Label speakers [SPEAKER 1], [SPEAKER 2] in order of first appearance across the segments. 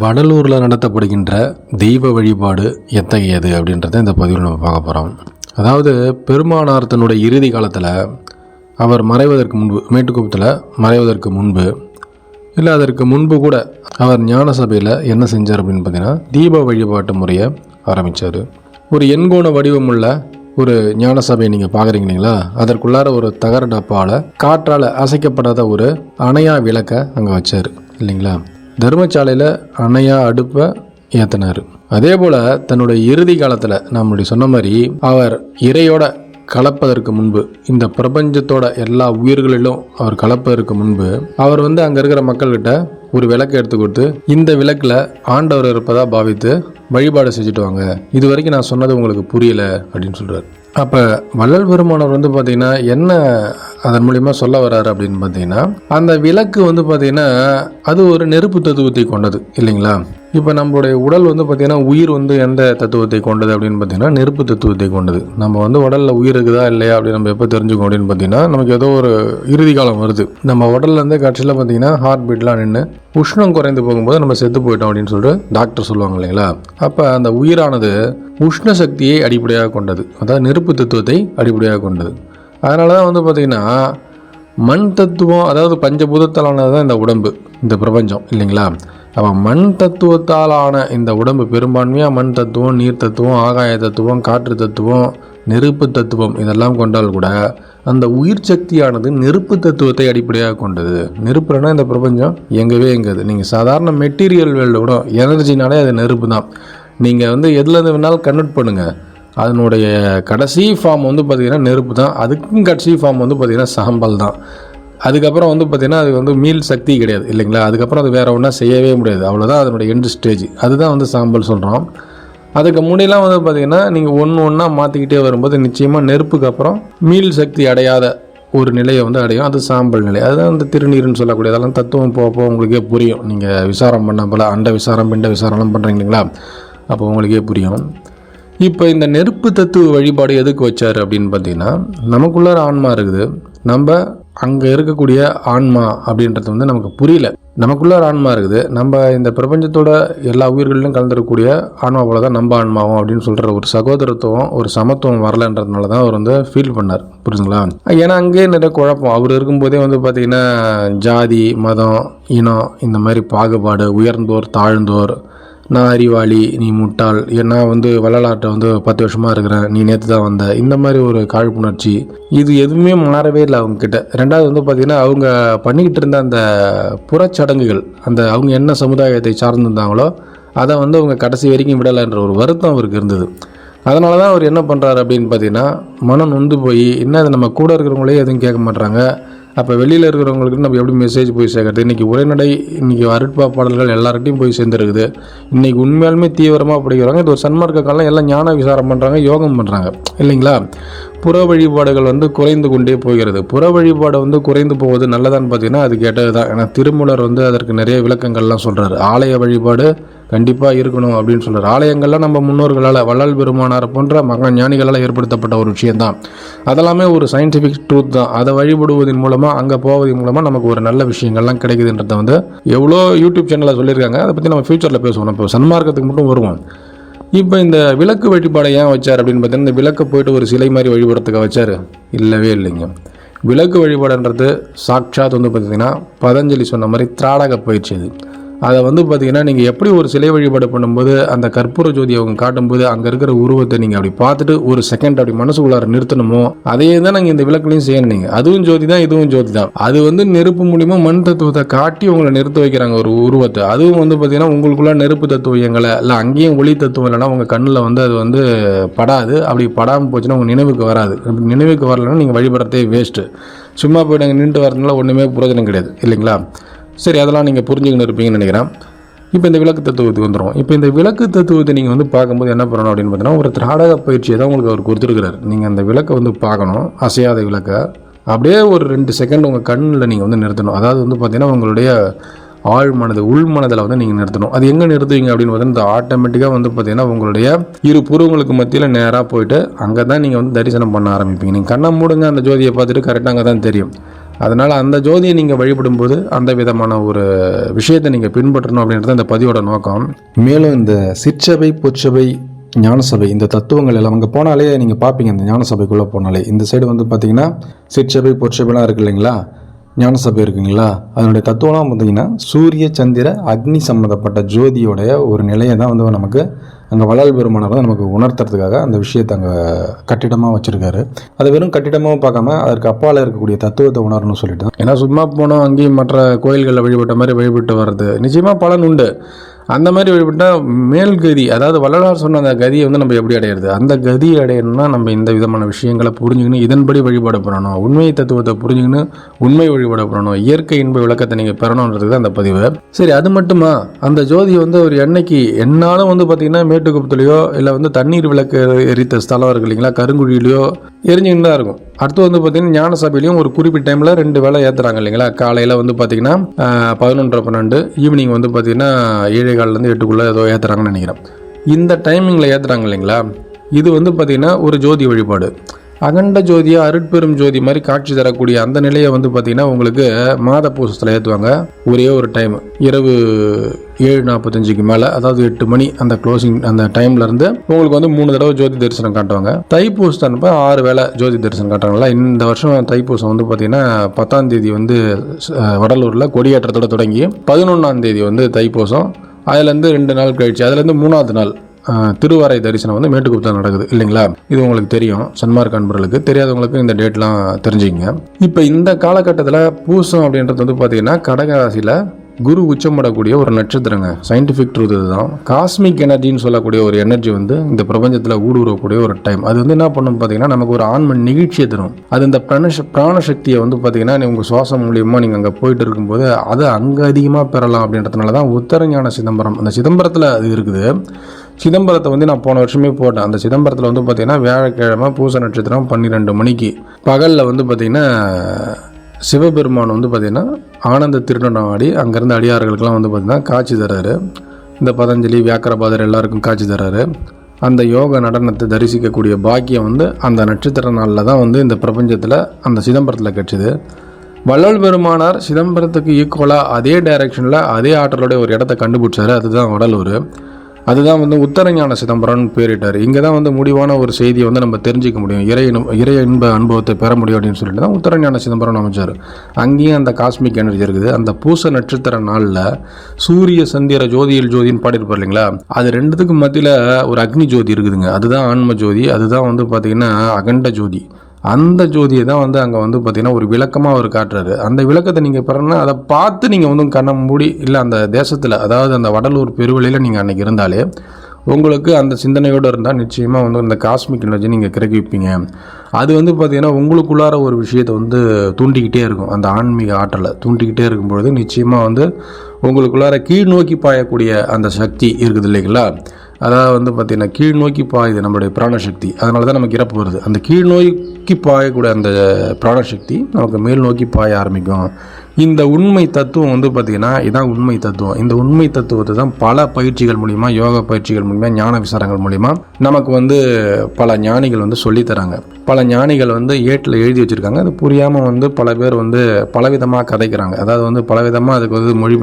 [SPEAKER 1] வடலூரில் நடத்தப்படுகின்ற தெய்வ வழிபாடு எத்தகையது அப்படின்றத இந்த பதிவில் நம்ம பார்க்க போகிறோம் அதாவது பெருமானார் தன்னுடைய இறுதி காலத்தில் அவர் மறைவதற்கு முன்பு மேட்டுக்குப்பத்தில் மறைவதற்கு முன்பு இல்லை அதற்கு முன்பு கூட அவர் ஞான சபையில் என்ன செஞ்சார் அப்படின்னு பார்த்தீங்கன்னா தீப வழிபாட்டு முறையை ஆரம்பித்தார் ஒரு எண்கோண வடிவமுள்ள ஒரு ஞான சபையை நீங்கள் பார்க்குறீங்க இல்லைங்களா? அதற்குள்ளார ஒரு தகர டப்பாவில் காற்றால் அசைக்கப்படாத ஒரு அணையா விளக்கை அங்கே வச்சார் இல்லைங்களா? தர்மசாலையில் அணையா அடுப்பை ஏற்றினார் அதே போல் தன்னுடைய இறுதி காலத்தில் நான் சொன்ன மாதிரி அவர் இறையோட கலப்பதற்கு முன்பு இந்த பிரபஞ்சத்தோட எல்லா உயிர்களிலும் அவர் கலப்பதற்கு முன்பு அவர் வந்து அங்கே இருக்கிற மக்கள்கிட்ட ஒரு விளக்கு எடுத்து கொடுத்து இந்த விளக்கில் ஆண்டவர் இருப்பதாக பாவித்து வழிபாடு செஞ்சுட்டு வாங்க. இது வரைக்கும் நான் சொன்னது உங்களுக்கு புரியல அப்படின்னு சொல்கிறார் அப்போ வள்ளல் பெருமானவர் வந்து பார்த்தீங்கன்னா என்ன அதன் மூலிமா சொல்ல வர்றாரு அப்படின்னு பார்த்தீங்கன்னா அந்த விளக்கு வந்து பார்த்தீங்கன்னா அது ஒரு நெருப்பு தத்துவத்தை கொண்டது இல்லைங்களா? இப்போ நம்மளுடைய உடல் வந்து பார்த்தீங்கன்னா உயிர் வந்து எந்த தத்துவத்தை கொண்டது அப்படின்னு பார்த்தீங்கன்னா நெருப்பு தத்துவத்தை கொண்டது. நம்ம வந்து உடலில் உயிர் இருக்குதா இல்லையா அப்படின்னு நம்ம எப்போ தெரிஞ்சுக்கோம் அப்படின்னு பார்த்தீங்கன்னா நமக்கு ஏதோ ஒரு இறுதி காலம் வருது. நம்ம உடல்ல இருந்து கட்சியில் பார்த்தீங்கன்னா ஹார்ட் பீட்லாம் நின்று உஷ்ணம் குறைந்து போகும்போது நம்ம செத்து போயிட்டோம் அப்படின்னு சொல்லிட்டு டாக்டர் சொல்லுவாங்க இல்லைங்களா? அப்போ அந்த உயிரானது உஷ்ண சக்தியை அடிப்படையாக கொண்டது. அதாவது நெருப்பு தத்துவத்தை அடிப்படையாக கொண்டது. அதனால தான் வந்து பார்த்திங்கன்னா மண் தத்துவம் அதாவது பஞ்சபூதத்தாலானது தான் இந்த உடம்பு இந்த பிரபஞ்சம் இல்லைங்களா? அப்போ மண் தத்துவத்தாலான இந்த உடம்பு பெரும்பான்மையாக மண் தத்துவம் நீர் தத்துவம் ஆகாய தத்துவம் காற்று தத்துவம் நெருப்பு தத்துவம் இதெல்லாம் கொண்டால் கூட அந்த உயிர் சக்தியானது நெருப்பு தத்துவத்தை அடிப்படையாக கொண்டது. நெருப்புலனா இந்த பிரபஞ்சம் எங்கவே எங்காது நீங்கள் சாதாரண மெட்டீரியல் வேல்டு கூட எனர்ஜினாலே அது நெருப்பு தான் நீங்கள் வந்து எதுலேருந்து வேணாலும் கன்வெர்ட் பண்ணுங்கள் அதனுடைய கடைசி ஃபார்ம் வந்து பார்த்திங்கன்னா நெருப்பு தான். அதுக்கும் கடைசி ஃபார்ம் வந்து பார்த்திங்கன்னா சாம்பல் தான். அதுக்கப்புறம் வந்து பார்த்திங்கன்னா அது வந்து மீள் சக்தி கிடையாது இல்லைங்களா? அதுக்கப்புறம் அது வேறு ஒன்றா செய்யவே முடியாது. அவ்வளோதான் அதனுடைய எண்டு ஸ்டேஜ் அதுதான் வந்து சாம்பல் சொல்கிறோம் அதுக்கு முன்னெல்லாம் வந்து பார்த்திங்கன்னா நீங்கள் ஒன்று ஒன்றா மாற்றிக்கிட்டே வரும்போது நிச்சயமாக நெருப்புக்கு அப்புறம் மீள் சக்தி அடையாத ஒரு நிலையை வந்து அடையும். அது சாம்பல் நிலை. அதுதான் அந்த திருநீர்னு சொல்லக்கூடிய அதெல்லாம் தத்துவம் போக போக உங்களுக்கே புரியும். நீங்கள் விசாரம் பண்ண போல் அண்ட விசாரம் பிண்ட விசாரம்லாம் பண்ணுறீங்களா அப்போ உங்களுக்கே புரியும். இப்போ இந்த நெருப்பு தத்துவ வழிபாடு எதுக்கு வச்சார் அப்படின்னு பார்த்தீங்கன்னா நமக்குள்ளார ஆன்மா இருக்குது. நம்ம அங்கே இருக்கக்கூடிய ஆன்மா அப்படின்றது வந்து நமக்கு புரியல. நமக்குள்ளார ஆன்மா இருக்குது. நம்ம இந்த பிரபஞ்சத்தோட எல்லா உயிர்களிலும் கலந்துருக்கக்கூடிய ஆன்மா போல தான் நம்ம ஆன்மாவும் அப்படின்னு சொல்கிற ஒரு சகோதரத்துவம் ஒரு சமத்துவம் வரலன்றதுனால தான் அவர் வந்து ஃபீல் பண்ணார். புரிஞ்சுங்களா? ஏன்னா அங்கேயே நிறைய குழப்பம். அவர் இருக்கும்போதே வந்து பார்த்திங்கன்னா ஜாதி மதம் இனம் இந்த மாதிரி பாகுபாடு உயர்ந்தோர் தாழ்ந்தோர் நான் அறிவாளி நீ முட்டாள். நான் வந்து வள்ளலாட்டை வந்து பத்து வருஷமாக இருக்கிறேன். நீ நேற்று தான் வந்த. இந்த மாதிரி ஒரு காழ்ப்புணர்ச்சி. இது எதுவுமே மாறவே இல்லை அவங்க கிட்ட ரெண்டாவது வந்து பார்த்திங்கன்னா அவங்க பண்ணிக்கிட்டு இருந்த அந்த புறச்சடங்குகள் அந்த அவங்க என்ன சமுதாயத்தை சார்ந்திருந்தாங்களோ அதை வந்து அவங்க கடைசி வரைக்கும் விடலைன்ற ஒரு வருத்தம் அவருக்கு இருந்தது. அதனால தான் அவர் என்ன பண்ணுறாரு அப்படின்னு பார்த்தீங்கன்னா மனம் நொந்து போய் என்ன அது நம்ம கூட இருக்கிறவங்களே எதுவும் கேட்க மாட்றாங்க. அப்போ வெளியில் இருக்கிறவங்களுக்கு நம்ம எப்படி மெசேஜ் போய் சேர்க்கறது? இன்றைக்கி உரைநடை இன்றைக்கி அருட்பா பாடல்கள் எல்லார்கிட்டையும் போய் சேர்ந்துருக்குது. இன்றைக்கி உண்மையாலுமே தீவிரமாக படிக்கிறாங்க இது ஒரு சன்மார்க்க காலம் எல்லாம் ஞான விசாரம் பண்ணுறாங்க யோகம் பண்ணுறாங்க இல்லைங்களா? புற வழிபாடுகள் வந்து குறைந்து கொண்டே போகிறது. புற வழிபாடு வந்து குறைந்து போவது நல்லதான்னு பார்த்தீங்கன்னா அது கேட்டது தான் ஏன்னா திருமூலர் வந்து அதற்கு நிறைய விளக்கங்கள்லாம் சொல்கிறார் ஆலய வழிபாடு கண்டிப்பாக இருக்கணும் அப்படின்னு சொல்கிறார் ஆலயங்கள்லாம் நம்ம முன்னோர்களால் வள்ளல் பெருமானார் போன்ற மகன் ஞானிகளால் ஏற்படுத்தப்பட்ட ஒரு விஷயந்தான் அதெல்லாமே ஒரு சயின்டிஃபிக் ட்ரூத் தான். அதை வழிபடுவதன் மூலமாக அங்கே போவதன் மூலமாக நமக்கு ஒரு நல்ல விஷயங்கள்லாம் கிடைக்குதுன்றத வந்து எவ்வளோ யூடியூப் சேனலில் சொல்லியிருக்காங்க. அதை பற்றி நம்ம ஃப்யூச்சரில் பேசுவோம். இப்போ சன்மார்க்கத்துக்கு மட்டும் வருவோம். இப்போ இந்த விளக்கு வழிபாடை ஏன் வச்சார் அப்படின்னு பார்த்தீங்கன்னா இந்த விளக்கை போயிட்டு ஒரு சிலை மாதிரி வழிபடுறதுக்காக வச்சார். இல்லவே இல்லைங்க. விளக்கு வழிபாடுன்றது சாட்சாத் வந்து பார்த்திங்கன்னா பதஞ்சலி சொன்ன மாதிரி திராடக பயிற்சி அது. அதை வந்து பார்த்தீங்கன்னா நீங்கள் எப்படி ஒரு சிலை வழிபாடு பண்ணும்போது அந்த கற்பூர ஜோதி அவங்க காட்டும்போது அங்கே இருக்கிற உருவத்தை நீங்கள் அப்படி பார்த்துட்டு ஒரு செகண்ட் அப்படி மனசுக்குள்ளார நிறுத்தணுமோ அதே தான் நாங்கள் இந்த விளக்குலையும் செய்யணும் நீங்கள் அதுவும் ஜோதி தான் இதுவும் ஜோதி தான். அது வந்து நெருப்பு மூலியமாக மண் தத்துவத்தை காட்டி உங்களை நிறுத்த வைக்கிறாங்க ஒரு உருவத்தை. அதுவும் வந்து பார்த்தீங்கன்னா உங்களுக்குள்ள நெருப்பு தத்துவம் எங்களை இல்லை அங்கேயும் ஒளி தத்துவம் இல்லைன்னா உங்கள் கண்ணில் வந்து அது வந்து படாது. அப்படி படாமல் போச்சுன்னா உங்கள் நினைவுக்கு வராது. நினைவுக்கு வரலைன்னா நீங்கள் வழிபடுறதே வேஸ்ட்டு சும்மா போய் நாங்கள் நின்றுட்டு வரதுனால ஒன்றுமே பிரயோஜனம் கிடையாது. இல்லைங்களா? சரி அதெல்லாம் நீங்கள் புரிஞ்சுக்கின்னு இருப்பீங்கன்னு நினைக்கிறேன். இப்போ இந்த விளக்கு தத்துவத்துக்கு வந்துடும் இப்போ இந்த விளக்கு தத்துவத்தை நீங்கள் வந்து பார்க்கும்போது என்ன பண்ணணும் அப்படின்னு பார்த்தீங்கன்னா ஒரு திராடக பயிற்சியை தான் உங்களுக்கு அவர் கொடுத்துருக்கிறார். நீங்கள் அந்த விளக்கை வந்து பார்க்கணும். அசையாத விளக்கை. அப்படியே ஒரு ரெண்டு செகண்ட் உங்கள் கண்ணில் நீங்கள் வந்து நிறுத்தணும். அதாவது வந்து பார்த்தீங்கன்னா உங்களுடைய ஆழ் மனது உள் மனதில் வந்து நீங்கள் நிறுத்தணும். அது எங்கே நிறுத்துவீங்க அப்படின்னு பார்த்தீங்கன்னா இந்த ஆட்டோமேட்டிக்காக வந்து பார்த்தீங்கன்னா உங்களுடைய இரு புருவங்களுக்கு மத்தியில் நேராக போயிட்டு அங்கே தான் நீங்கள் வந்து தரிசனம் பண்ண ஆரம்பிப்பீங்க. நீங்கள் கண்ணை மூடுங்க அந்த ஜோதியை பார்த்துட்டு கரெக்டாக அங்கே தான் தெரியும். அதனால் அந்த ஜோதியை நீங்கள் வழிபடும்போது அந்த விதமான ஒரு விஷயத்தை நீங்கள் பின்பற்றணும் அப்படின்றது அந்த பதிவோட நோக்கம். மேலும் இந்த சிற்சபை பொற்சபை ஞானசபை இந்த தத்துவங்கள் எல்லாம் அங்கே போனாலே நீங்கள் பார்ப்பீங்க இந்த ஞானசபைக்குள்ளே போனாலே. இந்த சைடு வந்து பார்த்தீங்கன்னா சிற்சபை பொற்சபைலாம் இருக்கு இல்லைங்களா? ஞானசபை இருக்குங்களா? அதனுடைய தத்துவம்லாம் பார்த்தீங்கன்னா சூரிய சந்திர அக்னி சம்மந்தப்பட்ட ஜோதியோடைய ஒரு நிலையை தான் வந்து நமக்கு அங்கே வளால் பெருமானார் நமக்கு உணர்த்துறதுக்காக அந்த விஷயத்தை அங்கே கட்டிடமாக வச்சுருக்காரு. அதை வெறும் கட்டிடமாக பார்க்காம அதற்கு அப்பால் இருக்கக்கூடிய தத்துவத்தை உணரணும்னு சொல்லிட்டு தான். ஏன்னா சும்மா போனோம் அங்கேயும் மற்ற கோயில்களில் வழிபட்ட மாதிரி வழிபட்டு வர்றது. நிச்சயமாக பலன் உண்டு. அந்த மாதிரி வழிபட்டால் மேல் கதி அதாவது வள்ளலார் சொன்ன அந்த கதியை வந்து நம்ம எப்படி அடையிறது? அந்த கதி அடையணும்னா நம்ம இந்த விதமான விஷயங்களை புரிஞ்சுக்கணும் இதன்படி வழிபாடு பண்ணணும். உண்மை தத்துவத்தை புரிஞ்சுக்கணும் உண்மை வழிபாடு பண்ணணும். இயற்கை இன்ப விளக்கத்தை நீங்கள் பெறணுன்றது தான் அந்த பதிவு. சரி அது மட்டுமா? அந்த ஜோதியை வந்து ஒரு எண்ணெய்க்கு என்னாலும் வந்து பார்த்தீங்கன்னா மேட்டுக்குப்பத்துலையோ இல்லை வந்து தண்ணீர் விளக்கு எரித்த ஸ்தலம் இருக்கு இல்லைங்களா கருங்குழியிலையோ எரிஞ்சுக்கிட்டு தான் இருக்கும். அடுத்து வந்து பார்த்தீங்கன்னா ஞான சபையிலையும் ஒரு குறிப்பிட்ட டைமில் ரெண்டு வேலை ஏற்றுறாங்க இல்லைங்களா? காலையில் வந்து பார்த்தீங்கன்னா பதினொன்றரை பன்னெண்டு ஈவினிங் வந்து பார்த்தீங்கன்னா ஏழே காலிலேருந்து எட்டுக்குள்ளே ஏதோ ஏற்றுறாங்கன்னு நினைக்கிறேன். இந்த டைமிங்கில் ஏற்றுறாங்க இல்லைங்களா? இது வந்து பார்த்தீங்கன்னா ஒரு ஜோதி வழிபாடு. அகண்ட ஜோதியா அருட்பெரும் ஜோதி மாதிரி காட்சி தரக்கூடிய அந்த நிலையை வந்து பார்த்தீங்கன்னா உங்களுக்கு மாத பூசத்தில் ஏற்றுவாங்க ஒரே ஒரு டைம் இரவு ஏழு நாற்பத்தஞ்சுக்கு மேலே அதாவது எட்டு மணி அந்த க்ளோசிங் அந்த டைம்லேருந்து உங்களுக்கு வந்து மூணு தடவை ஜோதி தரிசனம் காட்டுவாங்க. தைப்பூசத்தனப்ப ஆறு வேளை ஜோதி தரிசனம் காட்டுறாங்களா இந்த வருஷம் தைப்பூசம் வந்து பார்த்தீங்கன்னா பத்தாம் தேதி வந்து வடலூரில் கொடியேற்றத்தோட தொடங்கி பதினொன்றாம் தேதி வந்து தைப்பூசம். அதுலேருந்து ரெண்டு நாள் கழிச்சு அதுலேருந்து மூணாவது நாள் திருவாரை தரிசனம் வந்து மேட்டுக்குப்பத்தில் நடக்குது இல்லைங்களா? இது உங்களுக்கு தெரியும். சன்மார்க் அன்பர்களுக்கு தெரியாதவங்களுக்கு இந்த டேட்லாம் தெரிஞ்சுக்கங்க. இப்போ இந்த காலகட்டத்தில் பூசம் அப்படின்றது வந்து பார்த்தீங்கன்னா கடகராசியில் குரு உச்சமடக்கூடிய ஒரு நட்சத்திரங்க. சயின்டிஃபிக் ட்ரூத் இதுதான். காஸ்மிக் எனர்ஜின்னு சொல்லக்கூடிய ஒரு எனர்ஜி வந்து இந்த பிரபஞ்சத்தில் ஊடுருவக்கூடிய ஒரு டைம் அது வந்து என்ன பண்ணும் பார்த்தீங்கன்னா நமக்கு ஒரு ஆன்ம நிகழ்ச்சியை தரும். அது இந்த பிரணஷ பிராணசக்தியை வந்து பார்த்தீங்கன்னா உங்கள் சுவாசம் மூலியமாக நீங்கள் அங்கே போயிட்டு இருக்கும்போது அதை அங்கே அதிகமாக பெறலாம் அப்படின்றதுனால தான் உத்தரஞான சிதம்பரம். அந்த சிதம்பரத்தில் அது இருக்குது. சிதம்பரத்தை வந்து நான் போன வருஷமே போட்டேன். அந்த சிதம்பரத்தில் வந்து பார்த்தீங்கன்னா வியாழக்கிழமை பூச நட்சத்திரம் பன்னிரெண்டு மணிக்கு. பகலில் வந்து பார்த்திங்கன்னா சிவபெருமான் வந்து பார்த்திங்கன்னா ஆனந்த திருநடாடி அங்கேருந்து அடியார்களுக்கெல்லாம் வந்து பார்த்திங்கன்னா காட்சி தர்றாரு. இந்த பதஞ்சலி வியாக்கரபாதர் எல்லாருக்கும் காட்சி தர்றாரு. அந்த யோக நடனத்தை தரிசிக்கக்கூடிய பாக்கியம் வந்து அந்த நட்சத்திர நாளில் தான் வந்து இந்த பிரபஞ்சத்தில் அந்த சிதம்பரத்தில் கிடச்சிது. வள்ளல் பெருமானார் சிதம்பரத்துக்கு ஈக்குவலாக அதே டைரக்ஷனில் அதே ஆற்றலோடைய ஒரு இடத்த கண்டுபிடிச்சாரு. அதுதான் வடலூர். அதுதான் வந்து உத்தரஞான சிதம்பரம்னு பேரிட்டார். இங்கே தான் வந்து முடிவான ஒரு செய்தியை வந்து நம்ம தெரிஞ்சிக்க முடியும். இறை இறை இன்ப அனுபவத்தை பெற முடியும் அப்படின்னு சொல்லிட்டு தான் உத்தரஞான சிதம்பரம் அமைச்சார். அங்கேயும் அந்த காஸ்மிக் எனர்ஜி இருக்குது. அந்த பூச நட்சத்திர நாளில் சூரிய சந்திர ஜோதியில் ஜோதின்னு பாடியிருப்பார் இல்லைங்களா? அது ரெண்டுத்துக்கும் மத்தியில் ஒரு அக்னி ஜோதி இருக்குதுங்க. அதுதான் ஆன்ம ஜோதி. அதுதான் வந்து பார்த்திங்கன்னா அகண்ட ஜோதி. அந்த ஜோதியை தான் வந்து அங்கே வந்து பார்த்தீங்கன்னா ஒரு விளக்கமாக அவர் காட்டுறாரு. அந்த விளக்கத்தை நீங்கள் பெறணும்னா அதை பார்த்து நீங்கள் வந்து கண்ணை மூடி இல்லை அந்த தேசத்தில் அதாவது அந்த வடலூர் பெருவெளியில் நீங்கள் அன்றைக்கி இருந்தாலே உங்களுக்கு அந்த சிந்தனையோடு இருந்தால் நிச்சயமாக வந்து இந்த காஸ்மிக் எனர்ஜி நீங்கள் கிரகிப்பீங்க அது வந்து பார்த்தீங்கன்னா உங்களுக்குள்ளார ஒரு விஷயத்தை வந்து தூண்டிக்கிட்டே இருக்கும். அந்த ஆன்மீக ஆற்றலை தூண்டிக்கிட்டே இருக்கும் பொழுது நிச்சயமாக வந்து உங்களுக்குள்ளார கீழ் நோக்கி பாயக்கூடிய அந்த சக்தி இருக்குது இல்லைங்களா? அதாவது வந்து பார்த்தீங்கன்னா கீழ் நோக்கி பாயுது நம்மளுடைய பிராணசக்தி. அதனால தான் நமக்கு இறப்பு வருது. அந்த கீழ் நோக்கி பாயக்கூடிய அந்த பிராணசக்தி நமக்கு மேல் நோக்கி பாய ஆரம்பிக்கும். இந்த உண்மை தத்துவம் வந்து பார்த்திங்கன்னா இதுதான் உண்மை தத்துவம். இந்த உண்மை தத்துவத்தை தான் பல பயிற்சிகள் மூலிமா யோகா பயிற்சிகள் மூலிமா ஞான விசாரங்கள் மூலிமா நமக்கு வந்து பல ஞானிகள் வந்து சொல்லித் தராங்க. பல ஞானிகள் வந்து ஏட்டில் எழுதி வச்சுருக்காங்க. அது புரியாமல் வந்து பல பேர் வந்து பலவிதமாக கதைக்கிறாங்க. அதாவது வந்து பலவிதமாக அதுக்கு வந்து மொழி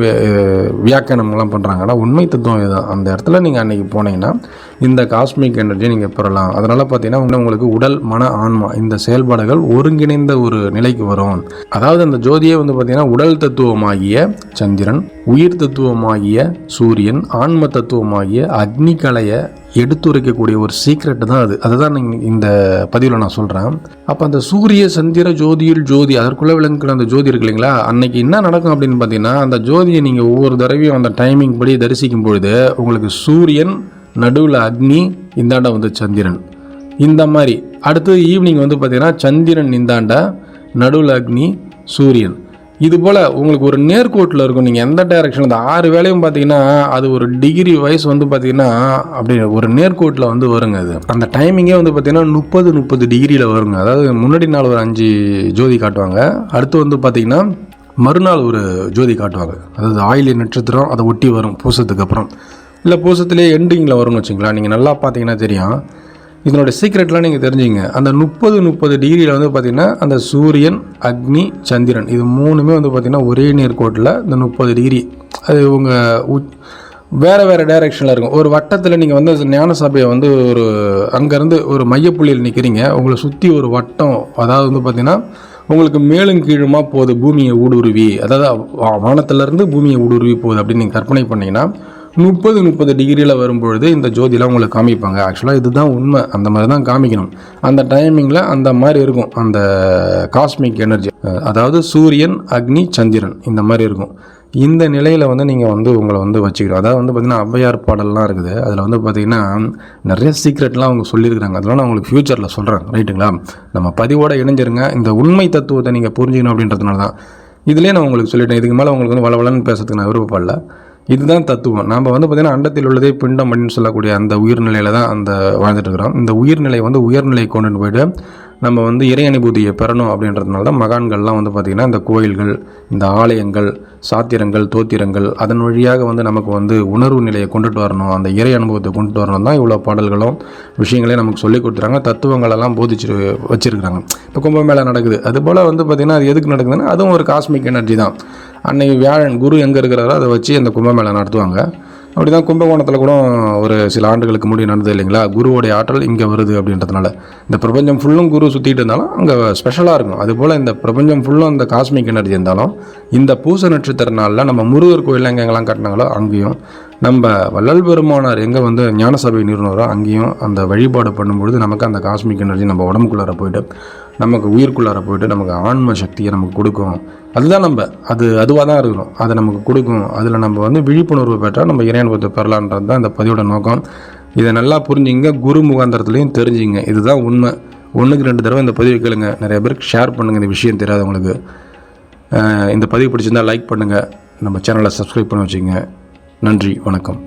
[SPEAKER 1] வியாக்கியானம்லாம் பண்ணுறாங்க ஆனால் உண்மை தத்துவம் இதுதான். அந்த இடத்துல நீங்கள் அன்றைக்கி போனீங்கன்னா இந்த காஸ்மிக் எனர்ஜியை நீங்கள் பெறலாம். அதனால் பார்த்தீங்கன்னா இன்னும் உங்களுக்கு உடல் மன ஆன்மா இந்த செயல்பாடுகள் ஒருங்கிணைந்த ஒரு நிலைக்கு வரும். அதாவது அந்த ஜோதியே வந்து பார்த்தீங்கன்னா உடல் தத்துவமாகிய சந்திரன் உயிர் தத்துவமாகிய சூரியன் ஆன்ம தத்துவமாகிய அக்னிகலையை எடுத்துரைக்கக்கூடிய ஒரு சீக்ரெட் தான் அது. அதை தான் இந்த பதிவில் நான் சொல்கிறேன் அப்போ அந்த சூரிய சந்திர ஜோதியில் ஜோதி அதற்குள்ளே விளங்குகிற அந்த ஜோதி இருக்கு இல்லைங்களா? அன்னைக்கு என்ன நடக்கும் அப்படின்னு பார்த்தீங்கன்னா அந்த ஜோதியை நீங்கள் ஒவ்வொரு தடவையும் அந்த டைமிங் படி தரிசிக்கும் பொழுது உங்களுக்கு சூரியன் நடுவில் அக்னி இந்தாண்ட வந்து சந்திரன். இந்த மாதிரி. அடுத்து ஈவினிங் வந்து பார்த்தீங்கன்னா சந்திரன் இந்தாண்ட நடுவில் அக்னி சூரியன். இது போல் உங்களுக்கு ஒரு நேர்கோட்டில் இருக்கும். நீங்கள் எந்த டைரக்ஷன் அந்த ஆறு வேலையும் பார்த்தீங்கன்னா அது ஒரு டிகிரி வைஸ் வந்து பார்த்தீங்கன்னா அப்படி ஒரு நேர்கோட்டில் வந்து வருங்க அது. அந்த டைமிங்கே வந்து பார்த்தீங்கன்னா முப்பது முப்பது டிகிரியில் வருங்க. அதாவது முன்னாடி நாள் ஒரு அஞ்சு ஜோதி காட்டுவாங்க. அடுத்து வந்து பார்த்தீங்கன்னா மறுநாள் ஒரு ஜோதி காட்டுவாங்க. அதாவது ஆயிலி நட்சத்திரம் அதை ஒட்டி வரும் பூசத்துக்கு அப்புறம். இல்லை பூசத்துலேயே எண்டிங்கில் வரும்னு வச்சுங்களேன். நீங்கள் நல்லா பார்த்தீங்கன்னா தெரியும். இதனோட சீக்ரெட்லாம் நீங்கள் தெரிஞ்சுங்க. அந்த முப்பது முப்பது டிகிரியில் வந்து பார்த்திங்கன்னா அந்த சூரியன் அக்னி சந்திரன் இது மூணுமே வந்து பார்த்திங்கன்னா ஒரே நேர்கோட்டில் இந்த முப்பது டிகிரி அது உங்கள் வேறு வேறு டைரெக்ஷனில் இருக்கும். ஒரு வட்டத்தில் நீங்கள் வந்து ஞான சபையை வந்து ஒரு அங்கேருந்து ஒரு மையப்புள்ளியில் நிற்கிறீங்க உங்களை சுற்றி ஒரு வட்டம் அதாவது வந்து பார்த்திங்கன்னா உங்களுக்கு மேலும் கீழுமா போகுது பூமியை ஊடுருவி. அதாவது வானத்துலேருந்து பூமியை ஊடுருவி போகுது அப்படின்னு நீங்கள் கற்பனை பண்ணீங்கன்னா முப்பது முப்பது டிகிரியில் வரும்பொழுது இந்த ஜோதிலாம் உங்களுக்கு காமிப்பாங்க. ஆக்சுவலாக இதுதான் உண்மை. அந்த மாதிரி தான் காமிக்கணும். அந்த டைமிங்கில் அந்த மாதிரி இருக்கும். அந்த காஸ்மிக் எனர்ஜி அதாவது சூரியன் அக்னி சந்திரன் இந்த மாதிரி இருக்கும். இந்த நிலையில் வந்து நீங்கள் வந்து உங்களை வந்து வச்சுக்கணும். அதாவது வந்து பார்த்திங்கன்னா ஔவையார் பாடல்லாம் இருக்குது. அதில் வந்து பார்த்திங்கன்னா நிறைய சீக்ரெட்லாம் அவங்க சொல்லியிருக்கிறாங்க. அதெல்லாம் நான் உங்களுக்கு ஃப்யூச்சரில் சொல்கிறேன் ரைட்டுங்களா நம்ம பதிவோடு இணைஞ்சிருங்க. இந்த உண்மை தத்துவத்தை நீங்கள் புரிஞ்சுக்கணும் அப்படின்றதுனால தான் இதுலேயே நான் உங்களுக்கு சொல்லிட்டேன். இதுக்கு மேலே உங்களுக்கு வந்து வளவலன்னு பேசுறதுக்கு நான் விருப்பப்படல. இதுதான் தத்துவம். நாம் வந்து பார்த்திங்கன்னா அண்டத்தில் உள்ளதே பிண்டம் அப்படின்னு சொல்லக்கூடிய அந்த உயிர்நிலையில் தான் அந்த வாழ்ந்துட்டு இருக்கிறோம் இந்த உயிர்நிலை வந்து உயர்நிலை கொண்டுட்டு போயிட்டு நம்ம வந்து இறை அனுபூதியை பெறணும் அப்படின்றதுனால தான் மகான்கள்லாம் வந்து பார்த்திங்கன்னா இந்த கோயில்கள் இந்த ஆலயங்கள் சாத்திரங்கள் தோத்திரங்கள் அதன் வழியாக வந்து நமக்கு வந்து உணர்வு நிலையை கொண்டுட்டு வரணும். அந்த இறை அனுபவத்தை கொண்டுட்டு வரணும் தான் இவ்வளோ பாடல்களும் விஷயங்களையும் நமக்கு சொல்லி கொடுத்துறாங்க தத்துவங்களெல்லாம் போதிச்சு வச்சுருக்கிறாங்க. இப்போ கும்பமேளா நடக்குது. அதுபோல் வந்து பார்த்திங்கன்னா அது எதுக்கு நடக்குதுன்னா அதுவும் ஒரு காஸ்மிக் எனர்ஜி தான். அன்னைக்கு வியாழன் குரு எங்கே இருக்கிறாரோ அதை வச்சு அந்த கும்பமேளா நடத்துவாங்க. அப்படி தான் கும்பகோணத்தில் கூட ஒரு சில ஆண்டுகளுக்கு முன்னாடி நடந்தது இல்லைங்களா? குருவோடைய ஆற்றல் இங்கே வருது அப்படின்றதுனால. இந்த பிரபஞ்சம் ஃபுல்லும் குரு சுற்றிட்டு இருந்தாலும் அங்கே ஸ்பெஷலாக இருக்கும் அதுபோல் இந்த பிரபஞ்சம் ஃபுல்லும் இந்த காஸ்மிக் எனர்ஜி இருந்தாலும் இந்த பூச நட்சத்திர நாளில் நம்ம முருகர் கோயில் எங்கெங்கெல்லாம் கட்டினாங்களோ அங்கேயும் நம்ம வள்ளல் பெருமானார் எங்கே வந்து ஞானசபை நிறுவனரோ அங்கேயும் அந்த வழிபாடு பண்ணும்பொழுது நமக்கு அந்த காஸ்மிக் எனர்ஜி நம்ம உடம்புக்குள்ளார போயிட்டு நமக்கு உயிருக்குள்ளார போயிட்டு நமக்கு ஆன்ம சக்தியை நமக்கு கொடுக்கும். அதுதான் நம்ம அது அதுவாக தான் இருக்கணும். அதை நமக்கு கொடுக்கும். அதில் நம்ம வந்து விழிப்புணர்வு பெற்றால் நம்ம இறையனுபவத்தை பெறலான்றது தான் இந்த பதிவோட நோக்கம். இதை நல்லா புரிஞ்சுங்க குரு முகாந்திரத்துலையும் தெரிஞ்சுங்க. இதுதான் உண்மை. ஒன்றுக்கு ரெண்டு தடவை இந்த பதிவு கேளுங்க. நிறைய பேருக்கு ஷேர் பண்ணுங்கள் இந்த விஷயம் தெரியாதவங்களுக்கு. இந்த பதிவு பிடிச்சிருந்தா லைக் பண்ணுங்கள் நம்ம சேனலை சப்ஸ்கிரைப் பண்ணி வச்சுங்க நன்றி வணக்கம்.